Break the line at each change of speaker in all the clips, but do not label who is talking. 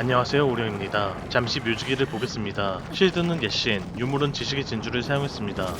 안녕하세요 오령입니다. 잠시 뮤직기를 보겠습니다. 실드는 예신, 유물은 지식의 진주를 사용했습니다.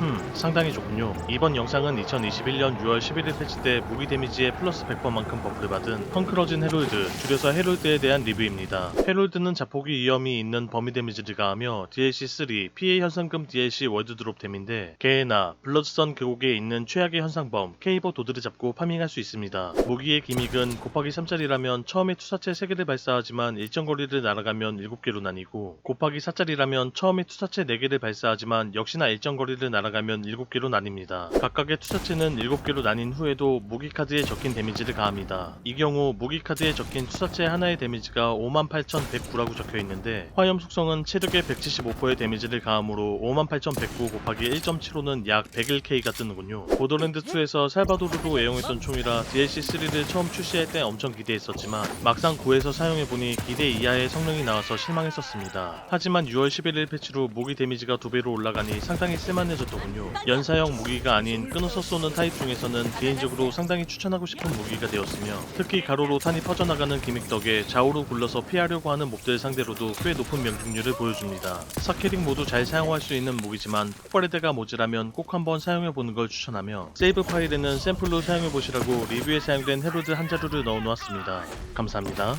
흠, 상당히 좋군요. 이번 영상은 2021년 6월 11일 패치 때 무기 데미지의 플러스 100%만큼 버프를 받은 펑크러진 헤롤드, 줄여서 헤롤드에 대한 리뷰입니다. 헤롤드는 자폭이 위험이 있는 범위 데미지를 가하며 DLC3 피해 현상금 DLC 월드 드롭 템인데 개나 블러드선 계곡에 있는 최악의 현상범 케이버 도드를 잡고 파밍할 수 있습니다. 무기의 기믹은 곱하기 3짜리라면 처음에 투사체 3개를 발사하지만 일정 거리를 날아가면 7개로 나뉘고 곱하기 4짜리라면 처음에 투사체 4개를 발사하지만 역시나 일정 거리를 날아가면 7개로 나뉩니다. 각각의 투사체는 7개로 나뉜 후에도 무기 카드에 적힌 데미지를 가합니다. 이 경우 무기 카드에 적힌 투사체 하나의 데미지가 58,109라고 적혀 있는데 화염 속성은 체력의 175%의 데미지를 가함으로 58,109 곱하기 1.75는 약 101K가 뜨는군요. 보더랜드 2에서 살바도르로 애용했던 총이라 DLC3를 처음 출시할 때 엄청 기대했었지만 막상 9에서 사용해보니 기대 이하의 성능이 나와서 실망했었습니다. 하지만 6월 11일 패치로 무기 데미지가 두 배로 올라가니 상당히 쓸만해졌 더군요. 연사형 무기가 아닌 끊어서 쏘는 타입 중에서는 개인적으로 상당히 추천하고 싶은 무기가 되었으며 특히 가로로 탄이 퍼져나가는 기믹 덕에 좌우로 굴러서 피하려고 하는 몹들 상대로도 꽤 높은 명중률을 보여줍니다. 사케링 모두 잘 사용할 수 있는 무기지만 폭발의 대가 모자라면 꼭 한번 사용해보는 걸 추천하며 세이브 파일에는 샘플로 사용해보시라고 리뷰에 사용된 헤로드 한 자루를 넣어놓았습니다. 감사합니다.